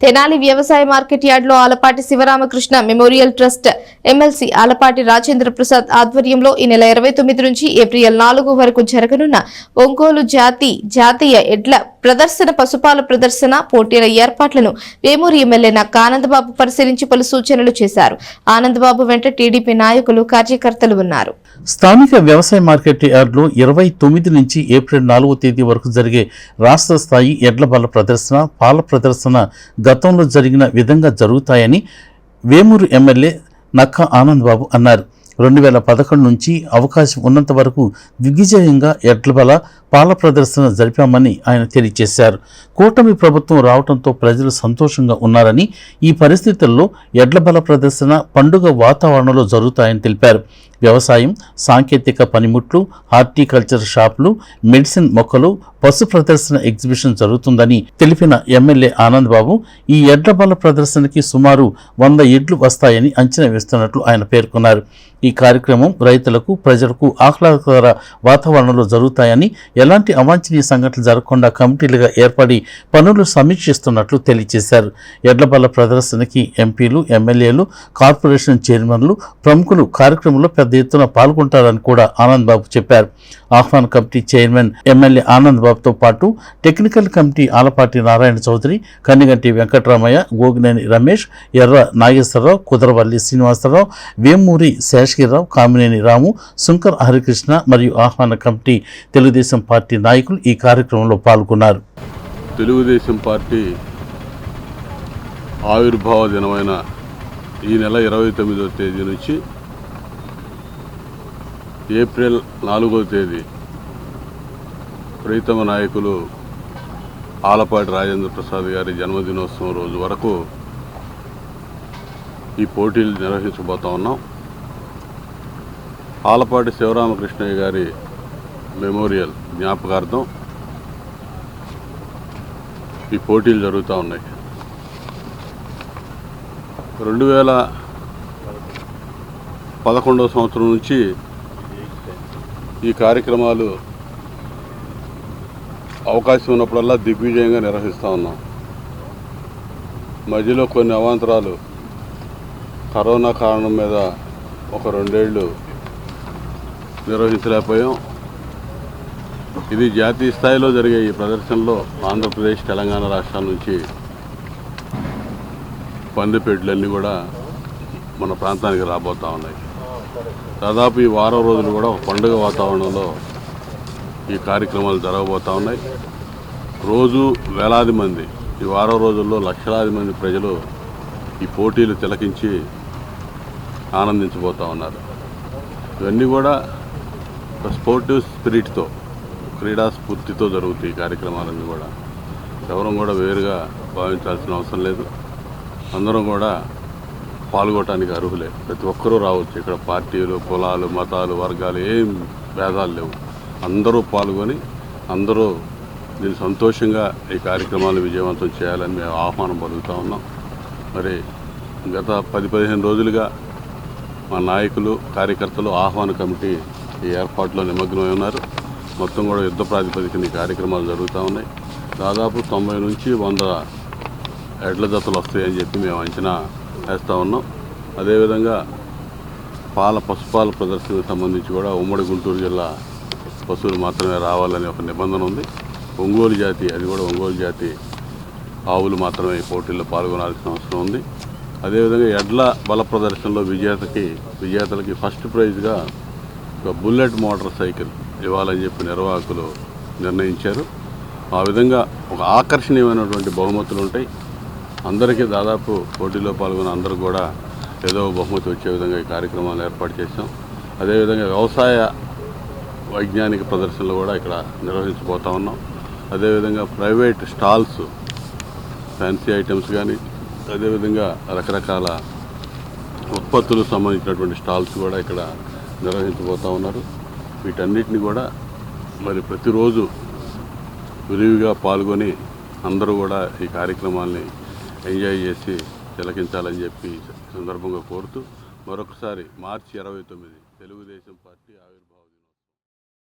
తెనాలి వ్యవసాయ మార్కెట్ యార్డ్లో Alapati Sivaramakrishna memorial trust MLC Alapati Rajendra Prasad ఆధ్వర్యంలో ఈ నెల ఇరవై తొమ్మిది నుంచి ఏప్రిల్ నాలుగు వరకు జరగనున్న ఒంగోలు జాతి జాతీయ ఎడ్ల ప్రదర్శన పశుపాల ప్రదర్శన పోటీల ఏర్పాట్లను వేమూరు ఎమ్మెల్యే నక్క ఆనందబాబు పరిశీలించి పలు సూచనలు చేశారు. ఆనందబాబు వెంట టీడీపీ నాయకులు కార్యకర్తలు ఉన్నారు. స్థానిక వ్యవసాయ మార్కెట్ యార్డులో ఇరవై తొమ్మిది నుంచి ఏప్రిల్ నాలుగో తేదీ వరకు జరిగే రాష్ట్ర స్థాయి ఎడ్ల బల ప్రదర్శన పాల ప్రదర్శన గతంలో జరిగిన విధంగా జరుగుతాయని వేమూరు ఎమ్మెల్యే నక్క ఆనందబాబు అన్నారు. రెండు వేల పదకొండు నుంచి అవకాశం ఉన్నంత వరకు దిగ్విజయంగా ఎడ్లబల పాల ప్రదర్శన జరిపామని ఆయన తెలియజేశారు. కూటమి ప్రభుత్వం రావడంతో ప్రజలు సంతోషంగా ఉన్నారని ఈ పరిస్థితుల్లో ఎడ్లబల ప్రదర్శన పండుగ వాతావరణంలో జరుగుతాయని తెలిపారు. వ్యవసాయం సాంకేతిక పనిముట్లు హార్టికల్చర్ షాపులు మెడిసిన్ మొక్కలు పశు ప్రదర్శన ఎగ్జిబిషన్ జరుగుతుందని తెలిపిన ఎమ్మెల్యే ఆనంద్ బాబు ఈ ఎడ్ల బల ప్రదర్శనకి సుమారు వంద ఎడ్లు వస్తాయని అంచనా వేస్తున్నట్లు ఆయన పేర్కొన్నారు. ఈ కార్యక్రమం రైతులకు ప్రజలకు ఆహ్లాదకర వాతావరణంలో జరుగుతాయని ఎలాంటి అవాంఛనీయ సంఘటనలు జరగకుండా కమిటీలుగా ఏర్పడి పనులు సమీక్షిస్తున్నట్లు తెలియజేశారు. ఎడ్లబల్ల ప్రదర్శనకి ఎంపీలు ఎమ్మెల్యేలు కార్పొరేషన్ చైర్మన్లు ప్రముఖులు కార్యక్రమంలో పెద్ద ఎత్తున పాల్గొంటారని కూడా ఆనంద్ బాబు చెప్పారు. ఆహ్వాన కమిటీ చైర్మన్ ఎమ్మెల్యే ఆనంద్ బాబుతో పాటు టెక్నికల్ కమిటీ ఆలపాటి నారాయణ చౌదరి కన్నిగంటి వెంకటరామయ్య గోగినేని రమేష్ ఎర్ర నాగేశ్వరరావు కుదరవల్లి శ్రీనివాసరావు వేమూరి శేషగిరిరావు కామినేని రాము శంకర్ హరికృష్ణ మరియు ఆహ్వాన కమిటీ తెలుగుదేశం పార్టీ నాయకులు ఈ కార్యక్రమంలో పాల్గొన్నారు. తెలుగుదేశం పార్టీ ఆవిర్భావ దినమైన ఈ నెల ఇరవై తొమ్మిదవ తేదీ నుంచి ఏప్రిల్ నాలుగవ తేదీ ప్రీతమ నాయకులు ఆలపాటి రాజేంద్ర ప్రసాద్ గారి జన్మదినోత్సవం రోజు వరకు ఈ పోటీలు నిర్వహించబోతా ఉన్నాం. ఆలపాటి శివరామకృష్ణయ్య గారి మెమోరియల్ జ్ఞాపకార్థం ఈ పోటీలు జరుగుతూ ఉన్నాయి. రెండు వేల పదకొండవ సంవత్సరం నుంచి ఈ కార్యక్రమాలు అవకాశం ఉన్నప్పుడల్లా దిగ్విజయంగా నిర్వహిస్తూ ఉన్నాం. మధ్యలో కొన్ని అవాంతరాలు. కరోనా కారణం మీద ఒక రెండేళ్ళు నిర్వహించలేకపోయాం. ఇది జాతీయ స్థాయిలో జరిగే ఈ ప్రదర్శనలో ఆంధ్రప్రదేశ్ తెలంగాణ రాష్ట్రాల నుంచి పందిపేట్లన్నీ కూడా మన ప్రాంతానికి రాబోతూ ఉన్నాయి. దాదాపు ఈ వారం రోజులు కూడా ఒక పండుగ వాతావరణంలో ఈ కార్యక్రమాలు జరగబోతూ ఉన్నాయి. రోజు వేలాది మంది ఈ వారం రోజుల్లో లక్షలాది మంది ప్రజలు ఈ పోటీలు తిలకించి ఆనందించబోతూ ఉన్నారు. ఇవన్నీ కూడా ఒక స్పోర్టివ్ స్పిరిట్తో క్రీడా స్ఫూర్తితో జరుగుతాయి ఈ కార్యక్రమాలన్నీ కూడా. ఎవరం కూడా వేరుగా భావించాల్సిన అవసరం లేదు. అందరం కూడా పాల్గొనడానికి అర్హులే. ప్రతి ఒక్కరూ రావచ్చు. ఇక్కడ పార్టీలు కులాలు మతాలు వర్గాలు ఏం భేదాలు లేవు. అందరూ పాల్గొని అందరూ దీన్ని సంతోషంగా ఈ కార్యక్రమాలు విజయవంతం చేయాలని మేము ఆహ్వానం పలుకుతా ఉన్నాం. మరి గత పది పదిహేను రోజులుగా మా నాయకులు కార్యకర్తలు ఆహ్వాన కమిటీ ఈ ఏర్పాట్లో నిమగ్నమై ఉన్నారు. మొత్తం కూడా యుద్ధ ప్రాతిపదికన ఈ కార్యక్రమాలు జరుగుతూ ఉన్నాయి. దాదాపు తొంభై నుంచి వంద ఎడ్ల జతలు వస్తాయని చెప్పి మేము అంచనా వేస్తూ ఉన్నాం. అదేవిధంగా పాల పశుపాల ప్రదర్శనకు సంబంధించి కూడా ఉమ్మడి గుంటూరు జిల్లా పశువులు మాత్రమే రావాలని ఒక నిబంధన ఉంది. ఒంగోలు జాతి అది కూడా ఒంగోలు జాతి ఆవులు మాత్రమే ఈ పోటీల్లో పాల్గొనాల్సిన అవసరం ఉంది. అదేవిధంగా ఎడ్ల బల ప్రదర్శనలో విజేతకి విజేతలకి ఫస్ట్ ప్రైజ్గా ఒక బుల్లెట్ మోటార్ సైకిల్ ఇవ్వాలని చెప్పి నిర్వాహకులు నిర్ణయించారు. ఆ విధంగా ఒక ఆకర్షణీయమైనటువంటి బహుమతులు ఉంటాయి. అందరికీ దాదాపు పోటీలో పాల్గొన్న అందరూ కూడా ఏదో బహుమతి వచ్చే విధంగా ఈ కార్యక్రమాలు ఏర్పాటు చేశాం. అదేవిధంగా వ్యవసాయ వైజ్ఞానిక ప్రదర్శనలు కూడా ఇక్కడ నిర్వహించబోతా ఉన్నాం. అదేవిధంగా ప్రైవేట్ స్టాల్స్ ఫ్యాన్సీ ఐటమ్స్ కానీ అదేవిధంగా రకరకాల ఉత్పత్తులకు సంబంధించినటువంటి స్టాల్స్ కూడా ఇక్కడ నిర్వహించబోతూ ఉన్నారు. వీటన్నిటిని కూడా మరి ప్రతిరోజు విరివిగా పాల్గొని అందరూ కూడా ఈ కార్యక్రమాల్ని ఎంజాయ్ చేసి తిలకించాలని చెప్పి సందర్భంగా కోరుతూ మరొకసారి మార్చి ఇరవై తొమ్మిది తెలుగుదేశం పార్టీ ఆవిర్భావం.